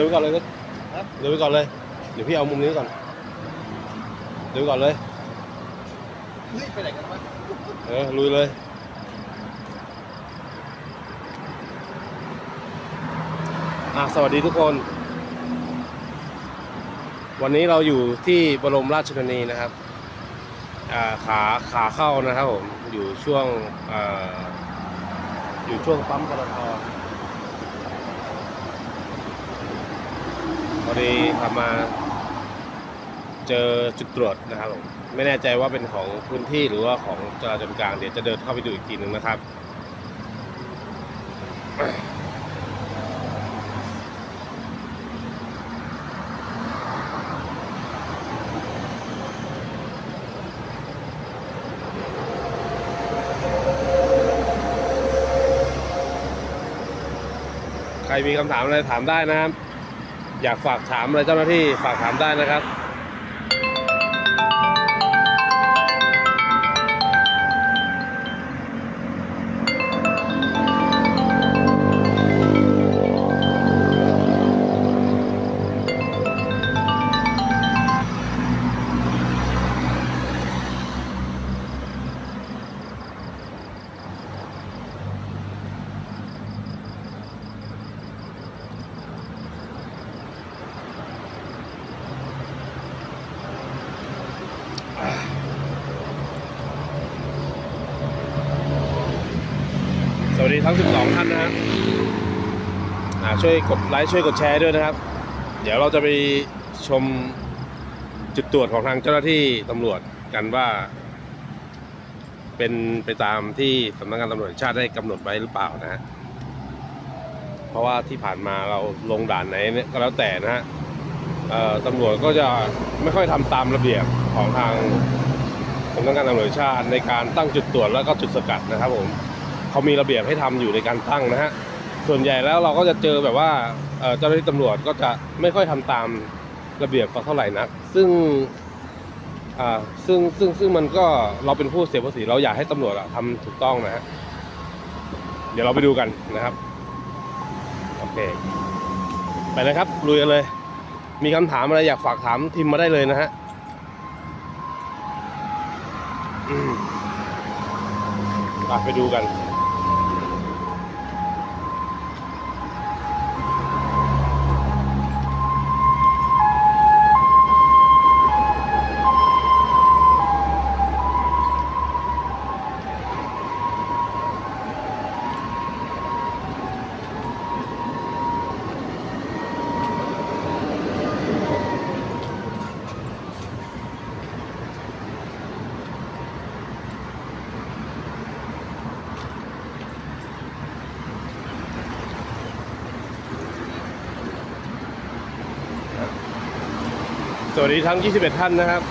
ดินไปก่อนเลยก็ครับเดินไปก่อนเลย เดี๋ยวพี่เอามุมนี้ก่อน เดินไปก่อนเลย เฮ้ยไปไหนกันวะเออลุยเลยอะสวัสดีทุกคน วันนี้เราอยู่ที่บรมราชชนนีนะครับอ่าขาขาเข้านะครับผม อยู่ช่วงอ่าอยู่ช่วงปั๊มปตท พอดีทำมาเจอจุดตรวจนะครับผมไม่แน่ใจว่าเป็นของพื้นที่หรือว่าของจราจรกลางเดี๋ยวจะเดินเข้าไปดูอีกทีหนึ่งนะครับใครมีคำถามอะไรถามได้นะครับ อยากฝากถามอะไรเจ้าหน้าที่ฝากถามได้นะครับ ทั้ง 12 ท่านนะครับช่วยกดไลค์ช่วยกดแชร์ด้วยนะครับ เดี๋ยวเราจะไปชมจุดตรวจของทางเจ้าหน้าที่ตำรวจกันว่า เป็นไปตามที่สำนักงานตำรวจชาติได้กำหนดไว้หรือเปล่านะฮะเพราะว่าที่ผ่านมาเราลงด่านไหนก็แล้วแต่นะฮะตำรวจก็จะไม่ค่อยทำตามระเบียบของทางสำนักงานตำรวจชาติในการตั้งจุดตรวจแล้วก็จุดสกัดนะครับผม เขามีระเบียบให้ทำอยู่ในการตั้งนะฮะส่วนใหญ่แล้วเราก็จะเจอแบบว่าเจ้าหน้าที่ตำรวจก็จะไม่ค่อยทำตามระเบียบเท่าไหร่นัก ซึ่งซึ่งซึ่งซึ่งมันก็เราเป็นผู้เสียภาษีเราอยากให้ตำรวจอะทำถูกต้องนะฮะเดี๋ยวเราไปดูกันนะครับโอเคไปเลยครับลุยกันเลย มีคำถามอะไรอยากฝากถามทิมมาได้เลยนะฮะไปดูกัน สวัสดีทั้ง 21 ท่านนะครับ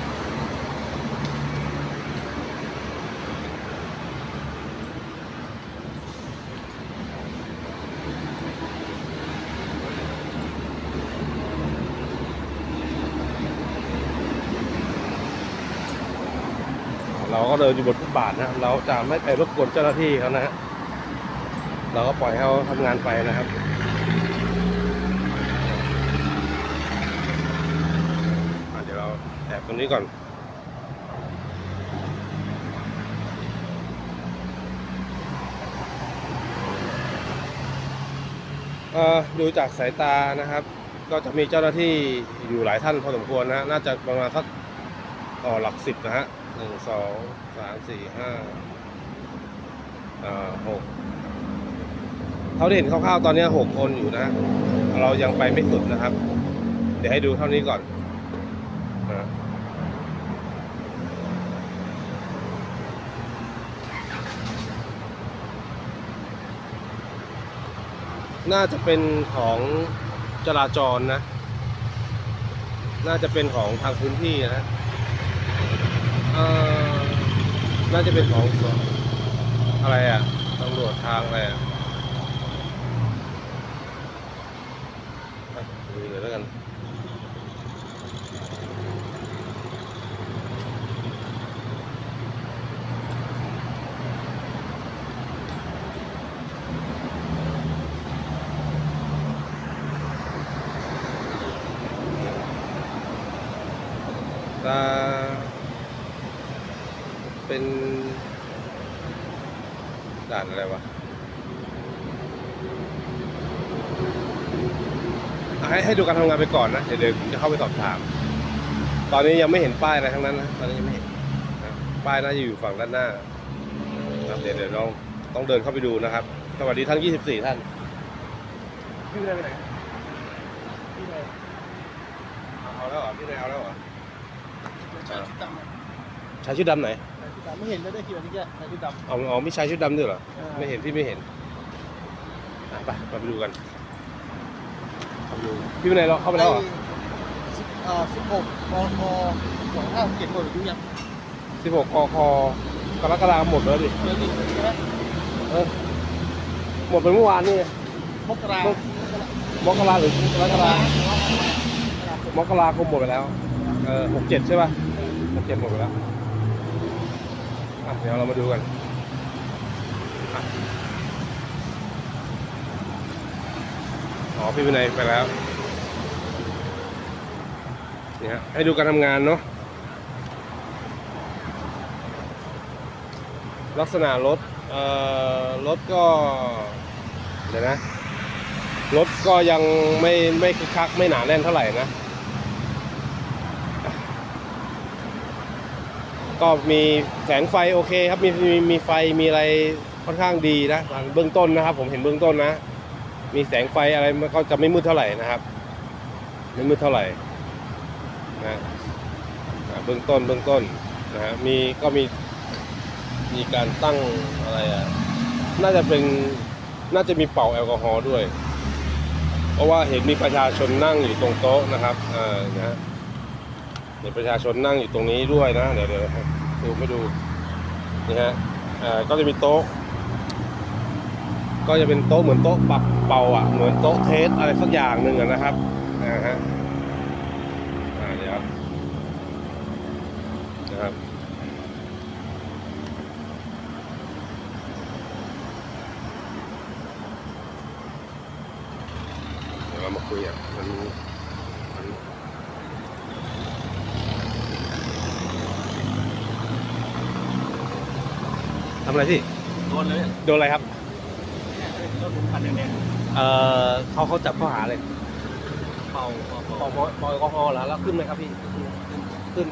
เราก็เดินอยู่บนฟุตบาทนะครับ เราจะไม่ไปรบกวนเจ้าหน้าที่เขานะฮะเราก็ปล่อยให้เขาทำงานไปนะครับ อะเดี๋ยวเราแอบต รงนี้ก่อนเอ่อดูจากสายตานะครับ ก็จะมีเจ้าหน้าที่อยู่หลายท่านพอสมควรนะฮะ น่าจะประมาณสักอ๋อหลักสิบนะฮะหนึ่งสองสามสี่ห้าอ่าหกเขาได้เห็นคร่าวๆตอนนี้หกคนอยู่นะ เรายังไปไม่สุดนะครับ เดี๋ยวให้ดูเท่านี้ก่อนนะ น่าจะเป็นของจราจรนะ น่าจะเป็นของทางพื้นที่นะเอ่อน่าจะเป็นของสอะไรอะตำรวจทางอะไรอะอะดูเลยแล้วกัน จะเป็นด่าน อะไรวะอะให้ให้ดูการทำงานไปก่อนนะเดี๋ยวเดี๋ยวผมจะเข้าไปสอบถาม ตอนนี้ยังไม่เห็นป้ายอะไรทั้งนั้นนะ ตอนนี้ยังไม่เห็นนะป้ายน่าจะอยู่ฝั่งด้านหน้านะครับเดี๋ยวเดี๋ยวลองต้องเดินเข้าไปดูนะครับ สวัสดีทั้ง 24 ท่านพี่นายไปไหนพี่นายเอาแล้วเหรอพี่นายเอาแล้วเหรอใช่ชุดดำอะชายชุดดำไหน ใช่ชุดดำไม่เห็นเลยได้คิวอันนี้แค่ใส่ชุดดำ เอาเอาไม่ชายชุดดำด้วยเหรอเออไม่เห็นพี่ไม่เห็นอะไปมาไปดูกันเข้าไปดูพี่วินัยเราเข้าไปแล้วเหรอสิบเอ่อสิบหกมคสองห้าเจ็ดคนดูยังสิบหกคอคอกรกฎาคมหมดแล้วดิ เดือนนี้ใช่ไหมเออ หมดไปเมื่อวานนี่ไงมกรามกราหรือกรกฎามกราคมหมดไปแล้ว เออหกเจ็ดใช่ป่ะหกเจ็ดหมดไปแล้วอะ เดี๋ยวเรามาดูกันอ๋อพี่วินัยไปแล้วนี่ฮะให้ดูการทำงานเนาะลักษณะรถเอ่อรถก็เดี๋ยวนะรถก็ยังไม่ไม่คึกคักไม่หนาแน่นเท่าไหร่นะ ก็มีแสงไฟโอเคครับมีมีมีไฟมีอะไรค่อนข้างดีนะทางเบื้องต้นนะครับ ผมเห็นเบื้องต้นนะ มีแสงไฟอะไรมันก็จะไม่มืดเท่าไหร่นะครับไม่มืดเท่าไหร่นะเบื้องต้นเบื้องต้นนะฮะมีก็มีมีการตั้งอะไรอะน่าจะเป็นน่าจะมีเป่าแอลกอฮอล์ด้วย เพราะว่าเห็นมีประชาชนนั่งอยู่ตรงโต๊ะนะครับอ่านะฮะ เห็นประชาชนนั่งอยู่ตรงนี้ด้วยนะ เดี๋ยวเดี๋ยวดูไม่ดูนี่ฮะก็จะมีโต๊ะ ก็จะเป็นโต๊ะเหมือนโต๊ะปรับเป่าอะ เหมือนโต๊ะเทสอะไรสักอย่างหนึ่งนะครับอ่าฮะอ่าเดี๋ยวนะครับเดี๋ยวเรามาคุยอะมันมัน อะไรพี่ โดนเลยโดนอะไรครับรถผมคันแดงเอ่อเขาเขาจับข้อหาเลยๆเป่าเป่าปอเป่าปอปอแอลกอฮอล์เหรอแล้วขึ้นไหมครับพี่ ขึ้น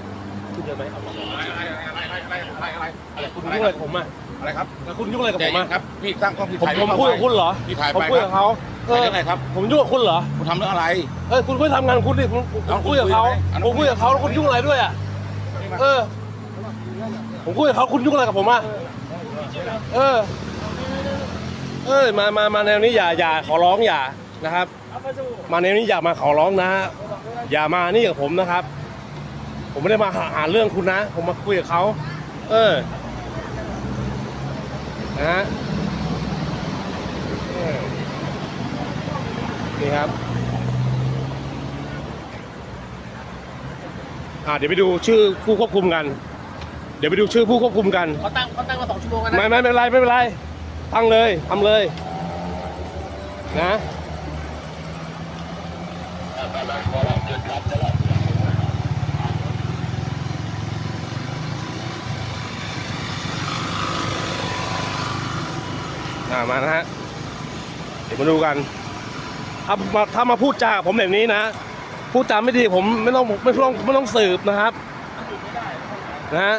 ขึ้นเยอะไหมเอาบอกอะไรอะไรอะไรอะไรอะไรอะไรคุณยุ่งอะไรกับผมอะอะไรครับแล้วคุณยุ่งอะไรกับผมอะครับพี่ตั้งกล้องพี่ผมถ่ายผมคุยกับคุณเหรอพี่ถ่ายผมไปคุยคกัรับบเขาเอถ่ายอเรื่องอะไรครับผมยุ่งกับคุณเหรอคุณทำเรื่องอะไร เอ้ยคุณคุยทำงานของคุณดิคุณผมเอาคุยกับเขาคุยไหม ผมคุยกับเขาแล้วคุณยุ่งอะไรด้วยอะเออผมคุยกับเขาคุณยุ่งอะไรกับผมอะ เออ เอ้ยมามามาแนวนี้อย่าอย่าขอร้องอย่านะครับ มาแนวนี้อย่ามาขอร้องนะฮะอย่ามานี่กับผมนะครับ ผมไม่ได้มาหาหาเรื่องคุณนะ ผมมาคุยกับเขาเออนะฮะนี่ครับอ่าเดี๋ยวไปดูชื่อผู้ควบคุมกัน เดี๋ยวไปดูชื่อผู้ควบคุมกัน เขาตั้งเขาตั้งมาสองชั่วโมงแล้วนะ ไม่ไม่ไม่เป็นไรไม่เป็นไรตั้งเลยทำเลยนะอ่ามานะฮะ เดี๋ยวมาดูกันถ้ามาถ้ามาพูดจากับผมแบบนี้นะ พูดจาไม่ดีผมไม่ต้องไม่ต้องไม่ต้องสืบนะครับ นะฮะ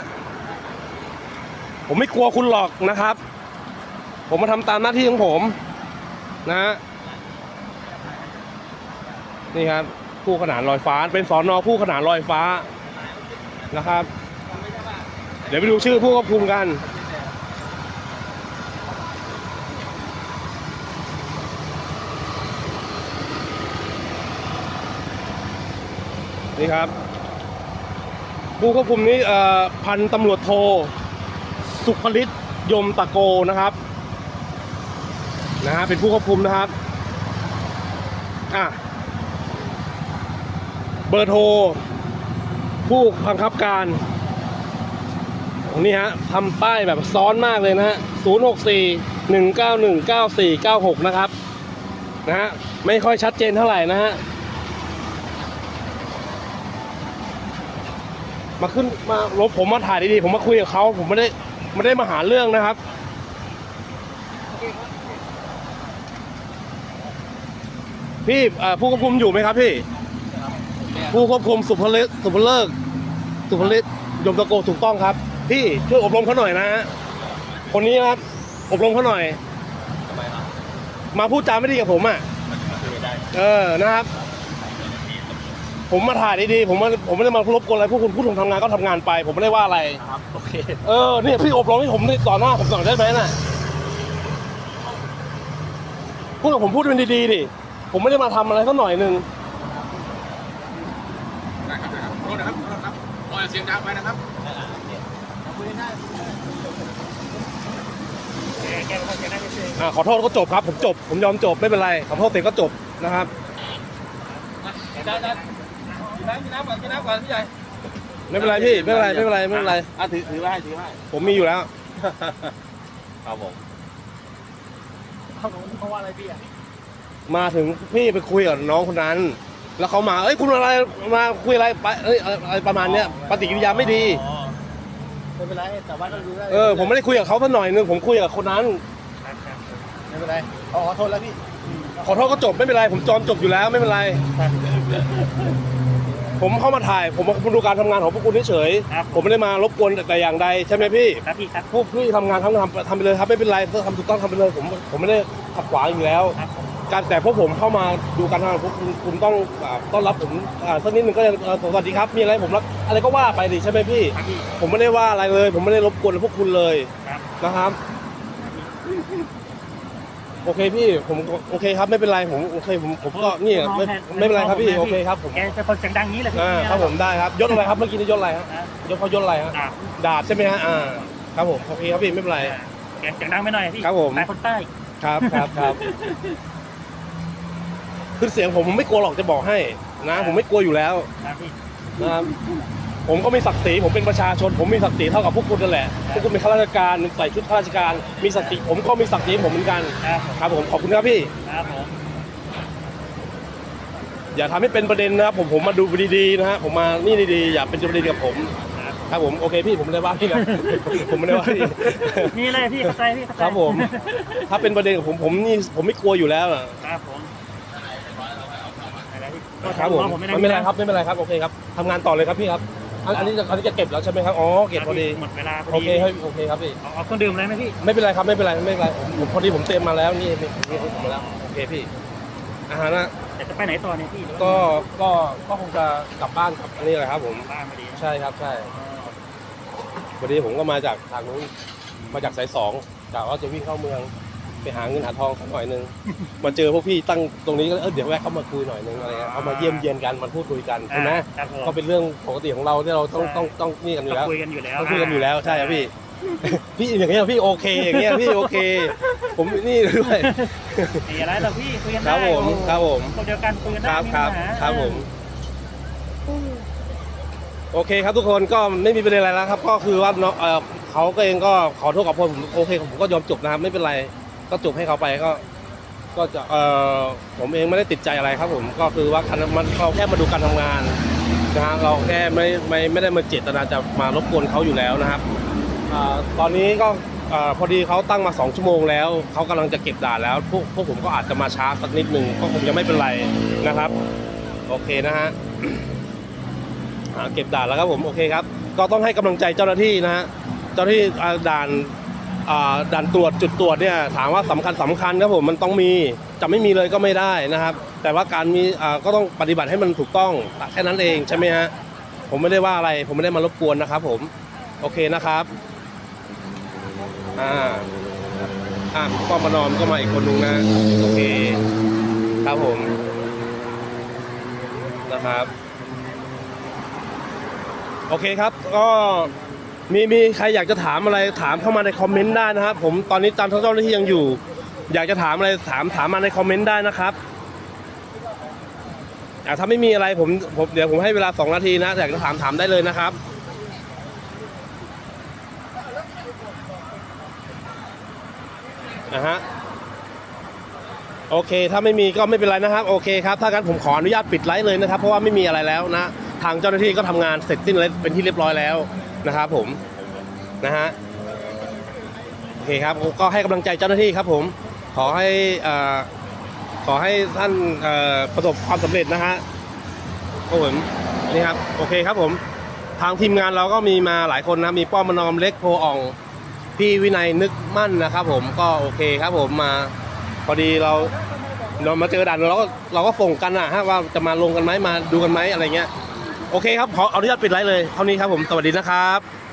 ผมไม่กลัวคุณหรอกนะครับ ผมมาทำตามหน้าที่ของผม นะฮะนี่ครับผู้ขนานลอยฟ้า เป็นสอนอผู้ขนานลอยฟ้านะครับ เดี๋ยวไปดูชื่อผู้ควบคุมกันนี่ครับผู้ควบคุมนี้พันตำรวจโท สุภฤทธิ์ยมตะโกนะครับนะฮะเป็นผู้ควบคุมนะครับอะเบอร์โทร ผู้บังคับการนี้ฮะทำป้ายแบบซ้อนมากเลยนะฮะ 064 191 9496 นะครับ นะฮะ ไม่ค่อยชัดเจนเท่าไหร่นะฮะ มาขึ้นมา รถผมมาถ่ายดีๆ ผมมาคุยกับเขา ผมไม่ได้ ไม่ได้มาหาเรื่องนะครับ พี่เอ่อผู้ควบคุมอยู่ไหมครับพี่ ผู้ควบคุมสุภเลิศสุภเลิกสุภเลิศยมตะโกถูกต้องครับ พี่ช่วยอบรมเขาหน่อยนะฮะคนนี้นะครับ อบรมเขาหน่อยทำไมครับมาพูดจาไม่ดีกับผมอะคุยได้เออนะครับ ผมมาถ่ายดีๆผมมาผมไม่ได้มารบกวนอะไรพวกคุณผู้ชมทำงานก็ทำงานไป ผมไม่ได้ว่าอะไร ครับโอเคเออเนี่ยพี่อบรมให้ผมนี่ต่อหน้าผมหน่อยได้ไหมน่ะพูดกับผมพูดเป็นดีๆดิผมไม่ได้มาทำอะไรสักหน่อยหนึ่งได้ครับได้ครับโทษนะครับโทษนะครับปล่อยเสียงดังไปนะครับอ่าขอโทษก็จบครับ ผมจบ ผมยอมจบไม่เป็นไรขอโทษเสร็จก็จบนะครับกินน้ำ นะกินน้ำกินน้ำก่อนกินน้ำก่อนพี่ใหญ่ไม่เป็นไรพี่ไม่เป็นไรไม่เป็นไรไม่เป็นไร อะถือถือไว้ให้ถือไว้ให้ผมมีอยู่แล้ว ครับผมเขาเขาว่าอะไรพี่อะมาถึงพี่ไปคุยกับน้องคนนั้น แล้วเขามาเอ้ยคุณอะไรมาคุยอะไรไปเอ้ยอะไรประมาณเนี้ยปฏิกิริยาไม่ดี อ๋อไม่เป็นไรแต่ว่าต้องดูได้เออผมไม่ได้คุยกับเขาสักหน่อยนึงผมคุยกับคนนั้น ไม่เป็นไรอ๋อขอโทษแล้วพี่ขอโทษก็จบไม่เป็นไรผมจอมจบอยู่แล้วไม่เป็นไร ผมเข้ามาถ่าย ผมมาดูการทำงานของพวกคุณเฉยๆครับ ผมไม่ได้มารบกวนแต่อย่างใดใช่ไหมพี่ครับพี่ครับพวกพี่ทำงานทั้งทำทำไปเลยครับไม่เป็นไรถ้าทำถูกต้องทำไปเลยผมผมไม่ได้ขัดขวางอยู่แล้ว ครับผมการแต่พวกผมเข้ามาดูการทำงานของพวกคุณคุณต้องอ่าต้อนรับผมอ่าสักนิดหนึ่งก็ยังเอ่อสวัสดีครับมีอะไรผมรับอะไรก็ว่าไปดิใช่ไหมพี่ ครับพี่ผมไม่ได้ว่าอะไรเลย ผมไม่ได้รบกวนพวกคุณเลยครับนะครับ โอเคพี่ผมโอเคครับไม่เป็นไรผมโอเคผมผมก็นี่ไม่ไม่เป็นไรครับพี่โอเคครับผมแกเป็นคนเสียงดังนี้แหละพี่อ่าครับผมได้ครับยศอะไรครับเมื่อกี้นี่ยศอะไรฮะนะยศเขายศอะไรฮะดาบดาบใช่ไหมฮะอ่าครับผมโอเคครับพี่ไม่เป็นไรแกเสียงดังไปหน่อยพี่ครับผมนายคนใต้ครับครับครับคือเสียงผมผมไม่กลัวหรอกจะบอกให้นะ ผมไม่กลัวอยู่แล้วครับพี่นะครับ ผมก็มีศักดิ์ศรีผมเป็นประชาชน ผมมีศักดิ์ศรีเท่ากับพวกคุณนั่นแหละพวกคุณเป็นข้าราชการใส่ชุดข้าราชการ มีศักดิ์ศรีผมก็มีศักดิ์ศรีผมเหมือนกันครับผมครับผมขอบคุณครับพี่ครับผมอย่าทำให้เป็นประเด็นนะครับผมผมมาดูดีๆนะฮะผมมานี่ดีๆอย่าเป็นประเด็นกับผมครับครับผมโอเคพี่ผมไม่ได้ว่าพี่นะผมไม่ได้ว่าพี่นี่เลยพี่เข้าใจพี่เข้าใจครับผม ถ้าเป็นประเด็นกับผมผมนี่ผมไม่กลัวอยู่แล้วอะครับผมอะไรพี่ครับผมผมไม่ไม่เป็นไรครับไม่เป็นไรครับโอเคครับทำงานต่อเลยครับพี่ครับ อันอันนี้จะอันนี้จะเก็บแล้วใช่ไหมครับ อ๋อ เก็บพอดี หมดเวลาพอโอดีเคครับโอเคครับพี่ เอาเอาเครื่องดื่มเลยไหมพี่ ไม่เป็นไรครับไม่เป็นไรไม่เป็นไรผมผมพอดีผมเตรียมมาแล้วนี่นี่นี่ผมมาแล้วโอเคพี่ อาหารนะแต่จะไปไหนต่อเนี่ยพี่หรือว่าก็ก็ก็คงจะกลับบ้านครับอันนี้แหละครับ ผม บ้านพอดีใช่ครับใช่พอดีผมก็มาจากทางนู้นมาจากสายสองกะว่าจะวิ่งเข้าเมือง ไปหาเงินหาทองสักหน่อยหนึงมาเจอพวกพี่ตั้งตรงนี้ก็เออเดี๋ยวแวะเข้ามาคุยหน่อยหนึงอะไรเงี้ยเขามาเยี่ยมเยียนกันมาพูดคุยกันใช่ไหมครับผมก็เป็นเรื่องปกติของเราที่เราต้องต้องต้องนี่กันอยู่ต้แล้องวคุยกันอยู่แล้วต้องคุยกันอยู่แล้วใช่ครับพี่ พี่อย่างเงี้ยพี่โอเคอย่างเงี้ยพี่โอเค ผมนี่ด้วยมีอะไรต่อพี่คุยกันคได้รับผมครับผมคนเดียวกันคุยกันคได้รับไม่มีครับปัญหาครับผมโอเคครับทุกคนก็ไม่มีประเด็นอะไรแล้วครับ ก็คือว่าเนาะเอ่อเขาก็เองก็ขอโทษกับผมโอเคผมก็ยอมจบนะครับไม่เป็นไร ก็จบให้เขาไปก็ ก็จะเออผมเองไม่ได้ติดใจอะไรครับ ผมก็คือว่าคันมันเราแค่มาดูการทำงานนะฮะเราแค่ไม่ไม่ไม่ได้มาเจตนาจะมารบกวนเขาอยู่แล้วนะครับอตอนนี้ก็พอดีเขาตั้งมาสองชั่วโมงแล้วเขากำลังจะเก็บด่านแล้วพวกพวกผมก็อาจจะมาช้าสักนิดหนึ่งก็คงจะไม่เป็นไรนะครับ โอเคนะฮะเก็บด่านแล้วครับผมโอเคครับ ก็ต้องให้กำลังใจเจ้าหน้าที่นะฮะเจ้าหน้าที่ด่าน ด่านตรวจจุดตรวจเนี่ยถามว่าสำคัญสำคัญครับผมมันต้องมีจะไม่มีเลยก็ไม่ได้นะครับ แต่ว่าการมีก็ต้องปฏิบัติให้มันถูกต้องแค่นั้นเองใช่ไหมฮะผมไม่ได้ว่าอะไร ผมไม่ได้มารบกวนนะครับ ผมโอเคนะครับอ่าอะป้อมประนอมก็มาอีกคนนึงนะโอเคครับผมนะครับ โอเคครับก็ มีมีใครอยากจะถามอะไรถามเข้ามาในคอมเมนต์ได้นะครับ ผมตอนนี้ตามเจ้าหน้าที่ยังอยู่ อยากจะถามอะไรถามถามมาในคอมเมนต์ได้นะครับอ่าถ้าไม่มีอะไรผมผมเดี๋ยวผมให้เวลาสองนาทีนะอยากจะถามถามได้เลยนะครับนะฮะโอเค ถ้าไม่มีก็ไม่เป็นไรนะครับ โอเคครับ ถ้างั้นผมขออนุญาตปิดไลฟ์เลยนะครับ เพราะว่าไม่มีอะไรแล้วนะ ทางเจ้าหน้าที่ก็ทำงานเสร็จสิ้นแล้วเป็นที่เรียบร้อยแล้ว นะครับผมนะฮะโอเคครับก็ให้กำลังใจเจ้าหน้าที่ครับผมขอให้อ่อขอให้ท่านประสบความสำเร็จนะฮะโอ้ผมนี่ครับโอเคครับผมทางทีมงานเราก็มีมาหลายคนนะมีป้อมมนอมเล็กโพอ่องพี่วินัยนึกมั่นนะครับ ผมก็โอเคครับผมมาพอดีเราเรามาเจอด่านเราก็เราก็ส่งกันนะฮะว่าจะมาลงกันไหมมาดูกันไหมอะไรเงี้ย โอเคครับขออนุญาตปิดไลฟ์เลยเท่านี้ครับผมสวัสดีนะครับ